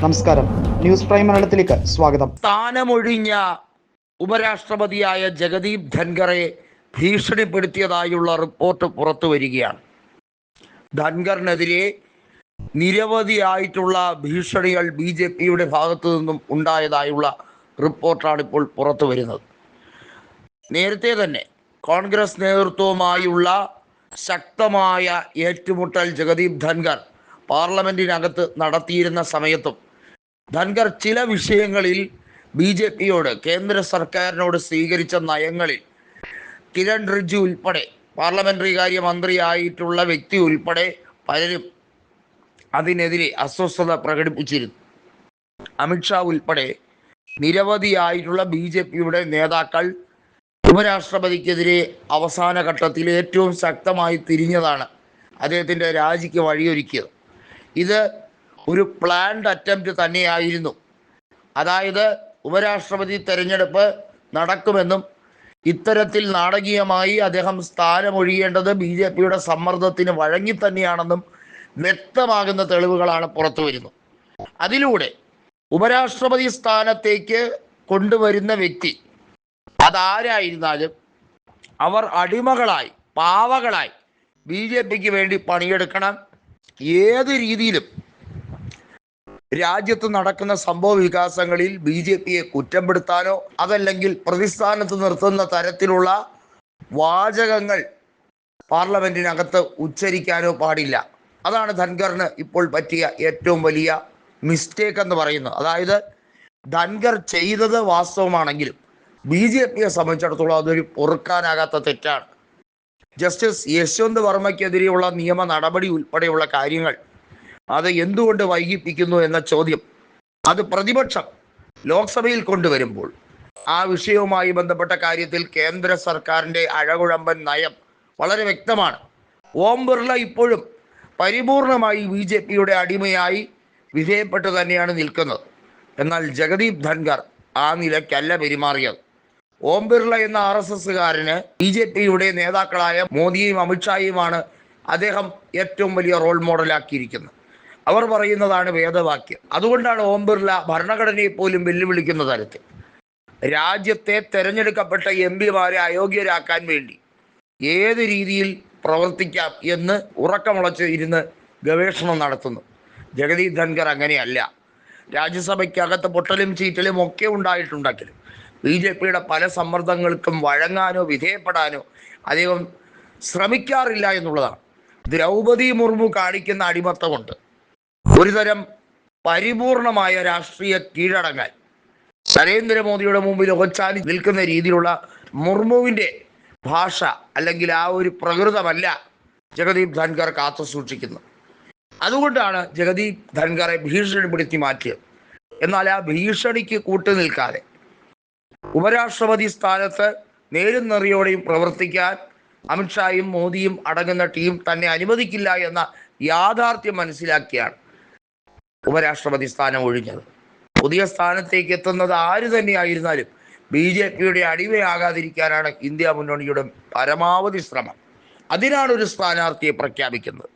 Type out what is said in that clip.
നമസ്കാരം. News prime മലയാളത്തിലേക്ക് സ്വാഗതം. സ്ഥാനമൊഴിഞ്ഞ ഉപരാഷ്ട്രപതിയായ ജഗദീപ് ധൻഖറെ ഭീഷണിപ്പെടുത്തിയതായുള്ള റിപ്പോർട്ട് പുറത്തു വരികയാണ്. ധൻഖറിനെതിരെ നിരവധിയായിട്ടുള്ള ഭീഷണികൾ ബി ജെ പിയുടെ ഭാഗത്തു നിന്നും ഉണ്ടായതായുള്ള റിപ്പോർട്ടാണ് ഇപ്പോൾ പുറത്തു വരുന്നത്. നേരത്തെ തന്നെ കോൺഗ്രസ് നേതൃത്വവുമായുള്ള ശക്തമായ ഏറ്റുമുട്ടൽ ജഗദീപ് ധൻഖർ പാർലമെന്റിനകത്ത് നടത്തിയിരുന്ന സമയത്തും ധൻഖർ ചില വിഷയങ്ങളിൽ ബി ജെ പിയോട് കേന്ദ്ര സർക്കാരിനോട് സ്വീകരിച്ച നയങ്ങളിൽ കിരൺ റിജ്ജു ഉൾപ്പെടെ പാർലമെന്ററി കാര്യ മന്ത്രിയായിട്ടുള്ള വ്യക്തി ഉൾപ്പെടെ പലരും അതിനെതിരെ അസ്വസ്ഥത പ്രകടിപ്പിച്ചിരുന്നു. അമിത്ഷാ ഉൾപ്പെടെ നിരവധിയായിട്ടുള്ള ബി ജെ പിയുടെ നേതാക്കൾ ഉപരാഷ്ട്രപതിക്കെതിരെ അവസാന ഘട്ടത്തിൽ ഏറ്റവും ശക്തമായി തിരിഞ്ഞതാണ് അദ്ദേഹത്തിന്റെ രാജിക്ക് വഴിയൊരുക്കിയത്. ഇത് ഒരു പ്ലാൻഡ് അറ്റംപ്റ്റ് തന്നെയായിരുന്നു. അതായത് ഉപരാഷ്ട്രപതി തെരഞ്ഞെടുപ്പ് നടക്കുമെന്നും ഇത്തരത്തിൽ നാടകീയമായി അദ്ദേഹം സ്ഥാനമൊഴിയേണ്ടത് ബി ജെ പിയുടെ സമ്മർദ്ദത്തിന് വഴങ്ങി തന്നെയാണെന്നും വ്യക്തമാകുന്ന തെളിവുകളാണ് പുറത്തു വരുന്നത്. അതിലൂടെ ഉപരാഷ്ട്രപതി സ്ഥാനത്തേക്ക് കൊണ്ടുവരുന്ന വ്യക്തി അതാരായിരുന്നാലും അവർ അടിമകളായി പാവകളായി ബി ജെ പിക്ക് വേണ്ടി പണിയെടുക്കണം. ഏത് രീതിയിലും രാജ്യത്ത് നടക്കുന്ന സംഭവ വികാസങ്ങളിൽ ബി ജെ പിയെ കുറ്റപ്പെടുത്താനോ അതല്ലെങ്കിൽ പ്രതിസ്ഥാനത്ത് നിർത്തുന്ന തരത്തിലുള്ള വാചകങ്ങൾ പാർലമെന്റിനകത്ത് ഉച്ചരിക്കാനോ പാടില്ല. അതാണ് ധൻഖറിന് ഇപ്പോൾ പറ്റിയ ഏറ്റവും വലിയ മിസ്റ്റേക്ക് എന്ന് പറയുന്നത്. അതായത് ധൻഖർ ചെയ്തത് വാസ്തവമാണെങ്കിലും ബി ജെ പിയെ സംബന്ധിച്ചിടത്തോളം അതൊരു പൊറുക്കാനാകാത്ത തെറ്റാണ്. ജസ്റ്റിസ് യശ്വന്ത് വർമ്മയ്ക്കെതിരെയുള്ള നിയമ നടപടി ഉൾപ്പെടെയുള്ള കാര്യങ്ങൾ അത് എന്തുകൊണ്ട് വൈകിപ്പിക്കുന്നു എന്ന ചോദ്യം. അത് പ്രതിപക്ഷം ലോക്സഭയിൽ കൊണ്ടുവരുമ്പോൾ ആ വിഷയവുമായി ബന്ധപ്പെട്ട കാര്യത്തിൽ കേന്ദ്ര സർക്കാരിന്റെ അഴകുഴമ്പൻ നയം വളരെ വ്യക്തമാണ്. ഓം ബിർള ഇപ്പോഴും പരിപൂർണമായി ബി ജെ പിയുടെ അടിമയായി വിധേയപ്പെട്ട് തന്നെയാണ് നിൽക്കുന്നത്. എന്നാൽ ജഗദീപ് ധൻഖർ ആ നിലയ്ക്കല്ല പെരുമാറിയത്. ഓം ബിർള എന്ന ആർ എസ് എസ്സുകാരന് ബി ജെ പിയുടെ നേതാക്കളായ മോദിയും അമിത്ഷായുമാണ് അദ്ദേഹം ഏറ്റവും വലിയ റോൾ മോഡലാക്കിയിരിക്കുന്നത്. അവർ പറയുന്നതാണ് വേദവാക്യം. അതുകൊണ്ടാണ് ഓം ബിർള ഭരണഘടനയെ പോലും വെല്ലുവിളിക്കുന്ന തരത്തിൽ. രാജ്യത്തെ തെരഞ്ഞെടുക്കപ്പെട്ട എം പിമാരെ അയോഗ്യരാക്കാൻ വേണ്ടി ഏത് രീതിയിൽ പ്രവർത്തിക്കാം എന്ന് ഉറക്കമുളച്ച് ഇരുന്ന് ഗവേഷണം നടത്തുന്നു. ജഗദീപ് ധൻഖർ അങ്ങനെയല്ല. രാജ്യസഭയ്ക്കകത്ത് പൊട്ടലും ചീറ്റലും ഒക്കെ ഉണ്ടായിട്ടുണ്ടെങ്കിലും ബി ജെ പിയുടെ പല സമ്മർദ്ദങ്ങൾക്കും വഴങ്ങാനോ വിധേയപ്പെടാനോ അദ്ദേഹം ശ്രമിക്കാറില്ല എന്നുള്ളതാണ്. ദ്രൗപദി മുർമു കാണിക്കുന്ന അടിമത്തമുണ്ട്. ഒരുതരം പരിപൂർണമായ രാഷ്ട്രീയ കീഴടങ്ങാൻ നരേന്ദ്രമോദിയുടെ മുമ്പിൽ ഒച്ചാലി നിൽക്കുന്ന രീതിയിലുള്ള മുർമുവിന്റെ ഭാഷ അല്ലെങ്കിൽ ആ ഒരു പ്രകൃതമല്ല ജഗദീപ് ധൻഖർ കാത്തു സൂക്ഷിക്കുന്നത്. അതുകൊണ്ടാണ് ജഗദീപ് ധൻഖറെ ഭീഷണിപ്പെടുത്തി മാറ്റിയത്. എന്നാൽ ആ ഭീഷണിക്ക് കൂട്ടു നിൽക്കാതെ ഉപരാഷ്ട്രപതി സ്ഥാനത്ത് നേരും നെറിയോടെയും പ്രവർത്തിക്കാൻ അമിത്ഷായും മോദിയും അടങ്ങുന്ന ടീം തന്നെ അനുവദിക്കില്ല എന്ന യാഥാർത്ഥ്യം മനസ്സിലാക്കിയാണ് ഉപരാഷ്ട്രപതി സ്ഥാനം ഒഴിഞ്ഞത്. പുതിയ സ്ഥാനത്തേക്ക് എത്തുന്നത് ആര് തന്നെയായിരുന്നാലും ബി ജെ പിയുടെ അടിമയാകാതിരിക്കാനാണ് ഇന്ത്യ മുന്നണിയുടെ പരമാവധി ശ്രമം. അതിനാണ് ഒരു സ്ഥാനാർത്ഥിയെ പ്രഖ്യാപിക്കുന്നത്.